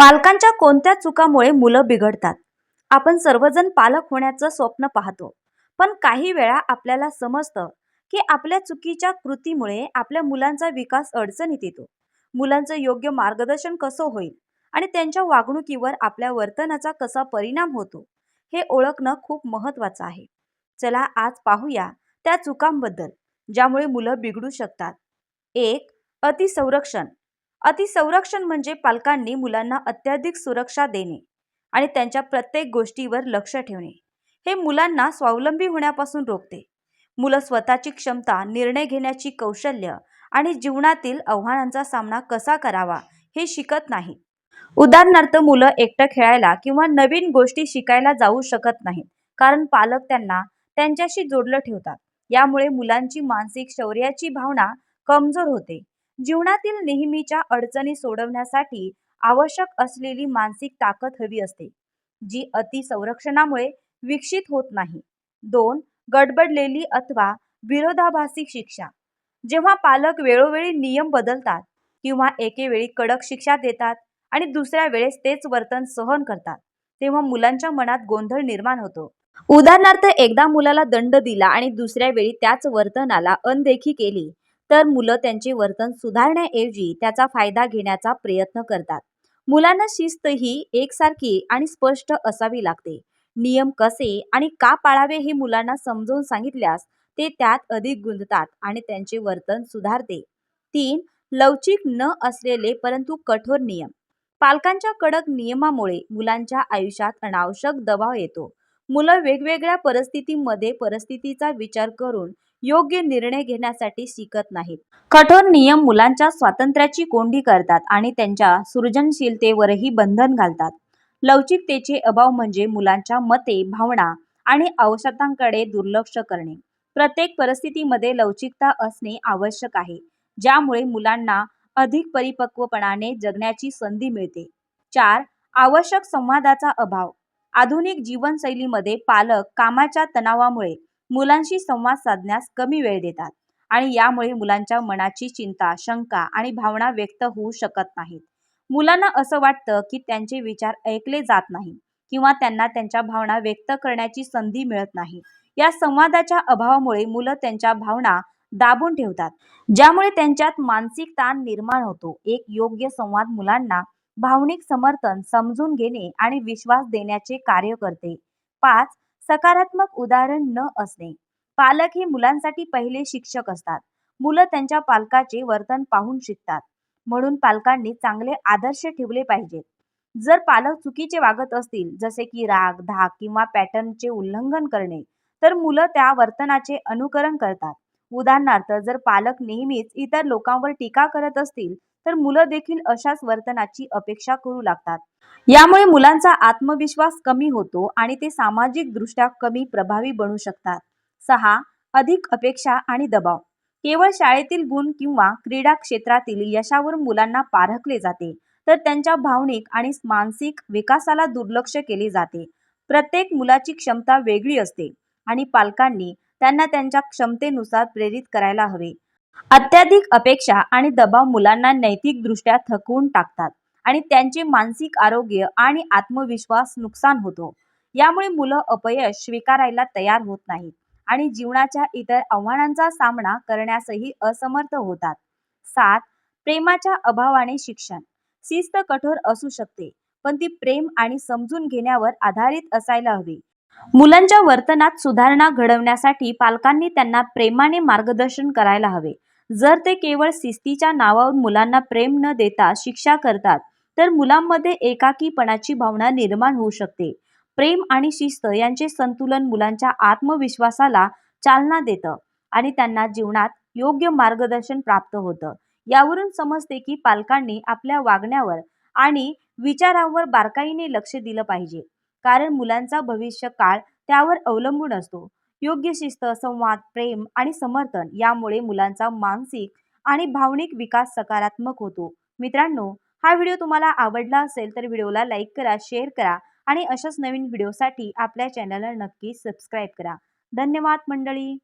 पालकांच्या कोणत्या चुकामुळे मुलं बिघडतात? आपण सर्वजण पालक होण्याचं स्वप्न पाहतो. पण काही वेळा आपल्याला समजतं की आपल्या चुकीच्या कृतीमुळे आपल्या मुलांचा विकास अडचणीत येतो. मुलांचं योग्य मार्गदर्शन कसं होईल आणि त्यांच्या वागणुकीवर आपल्या वर्तनाचा कसा परिणाम होतो हे ओळखणं खूप महत्त्वाचं आहे. चला आज पाहूया त्या चुकांबद्दल ज्यामुळे मुलं बिघडू शकतात. एक अतिसंरक्षण. अतिसंरक्षण म्हणजे पालकांनी मुलांना अत्याधिक सुरक्षा देणे आणि त्यांच्या प्रत्येक गोष्टीवर लक्ष ठेवणे. हे मुलांना स्वावलंबी होण्यापासून रोखते. मुलं स्वतःची क्षमता निर्णय घेण्याची कौशल्य आणि जीवनातील आव्हानांचा सामना कसा करावा हे शिकत नाही. उदाहरणार्थ मुलं एकटं खेळायला किंवा नवीन गोष्टी शिकायला जाऊ शकत नाहीत कारण पालक त्यांना त्यांच्याशी जोडलं ठेवतात. यामुळे मुलांची मानसिक शौर्याची भावना कमजोर होते. जीवनातील नेहमीच्या अडचणी सोडवण्यासाठी आवश्यक असलेली मानसिक ताकद हवी असते जी अति संरक्षणामुळे विकसित होत नाही. दोन गडबडलेली अथवा विरोधाभासी शिक्षा. जेव्हा पालक वेळोवेळी नियम बदलतात किंवा एकेवेळी कडक शिक्षा देतात आणि दुसऱ्या वेळेस तेच वर्तन सहन करतात तेव्हा मुलांच्या मनात गोंधळ निर्माण होतो. उदाहरणार्थ एकदा मुलाला दंड दिला आणि दुसऱ्या वेळी त्याच वर्तनाला अनदेखी केली तर मुलं त्यांचे वर्तन सुधारण्याऐवजी त्याचा फायदा घेण्याचा प्रयत्न करतात. मुलांना शिस्त ही एकसारखी आणि स्पष्ट असावी लागते. नियम कसे आणि का पाळावे हे मुलांना समजावून सांगितल्यास ते त्यात अधिक गुंततात आणि त्यांचे वर्तन सुधारते. तीन लवचिक न असलेले परंतु कठोर नियम. पालकांच्या कडक नियमामुळे मुलांच्या आयुष्यात अनावश्यक दबाव येतो. मुलं वेगवेगळ्या परिस्थितीमध्ये परिस्थितीचा विचार करून योग्य निर्णय घेण्यासाठी शिकत नाहीत. कठोर नियम मुलांच्या स्वातंत्र्याची कोंडी करतात आणि त्यांच्या सृजनशीलतेवरही बंधन घालतात. लवचिकतेचे अभाव म्हणजे मुलांच्या मते भावना आणि आवश्यकतांकडे दुर्लक्ष करणे. प्रत्येक परिस्थितीमध्ये लवचिकता असणे आवश्यक आहे ज्यामुळे मुलांना अधिक परिपक्वपणाने जगण्याची संधी मिळते. चार आवश्यक संवादाचा अभाव. आधुनिक जीवनशैलीमध्ये पालक कामाच्या तणावामुळे मुलांशी संवाद साधण्यास कमी वेळ देतात आणि यामुळे मुलांच्या मनाची चिंता शंका आणि भावना व्यक्त होऊ शकत नाहीत. मुलांना असं वाटतं की त्यांचे विचार ऐकले जात नाही किंवा त्यांना त्यांच्या भावना व्यक्त करण्याची संधी मिळत नाही. या संवादाच्या अभावामुळे मुलं त्यांच्या भावना दाबून ठेवतात ज्यामुळे त्यांच्यात मानसिक ताण निर्माण होतो. एक योग्य संवाद मुलांना भावनिक समर्थन समजून घेणे आणि विश्वास देण्याचे कार्य करते. पाच सकारात्मक उदाहरण न असणे. पालक हे मुलांसाठी पहिले शिक्षक असतात. मुलं त्यांच्या पालकाचे वर्तन पाहून शिकतात. म्हणून पालकांनी चांगले आदर्श ठेवले पाहिजेत. जर पालक चुकीचे वागत असतील जसे की राग धाक किंवा पॅटर्नचे उल्लंघन करणे तर मुलं त्या वर्तनाचे अनुकरण करतात. उदाहरणार्थ जर पालक नेहमीच इतर लोकांवर टीका करत असतील तर मुलं देखील अशाच वर्तनाची अपेक्षा करू लागतात. यामुळे मुलांचा आत्मविश्वास कमी होतो आणि ते सामाजिक दृष्ट्या कमी प्रभावी बनू शकतात. सहा अधिक अपेक्षा आणि दबाव. केवळ शाळेतील गुण किंवा क्रीडा क्षेत्रातील यशावर मुलांना पारखले जाते तर त्यांच्या भावनिक आणि मानसिक विकासाला दुर्लक्ष केले जाते. प्रत्येक मुलाची क्षमता वेगळी असते आणि पालकांनी त्यांना त्यांच्या क्षमतेनुसार प्रेरित करायला हवे. अत्याधिक अपेक्षा आणि दबाव मुलांना नैतिकदृष्ट्या थकवून टाकतात आणि त्यांचे मानसिक आरोग्य आणि आत्मविश्वास नुकसान होतो. यामुळे मुलं अपयश स्वीकारायला तयार होत नाहीत आणि जीवनाच्या इतर आव्हानांचा सामना करण्यासही असमर्थ होतात. सात प्रेमाच्या अभावाने शिक्षण. शिस्त कठोर असू शकते पण ती प्रेम आणि समजून घेण्यावर आधारित असायला हवी. मुलांच्या वर्तनात सुधारणा घडवण्यासाठी पालकांनी त्यांना प्रेमाने मार्गदर्शन करायला हवे. जर ते केवळ शिस्तीच्या नावावर मुलांना प्रेम न देता शिक्षा करतात तर मुलांमध्ये एकाकीपणाची भावना निर्माण होऊ शकते. प्रेम आणि शिस्त यांचे संतुलन मुलांच्या आत्मविश्वासाला चालना देतं आणि त्यांना जीवनात योग्य मार्गदर्शन प्राप्त होतं. यावरून समजते की पालकांनी आपल्या वागण्यावर आणि विचारांवर बारकाईने लक्ष दिलं पाहिजे. कारण मुलांचा भविष्य काळ त्यावर अवलंबून असतो. योग्य शिस्त संवाद प्रेम आणि समर्थन यामुळे मुलांचा मानसिक आणि भावनिक विकास सकारात्मक होतो. मित्रांनो हा व्हिडिओ तुम्हाला आवडला असेल तर व्हिडिओला लाईक करा शेअर करा आणि अशाच नवीन व्हिडिओसाठी आपल्या चॅनलला नक्की सबस्क्राईब करा. धन्यवाद मंडळी!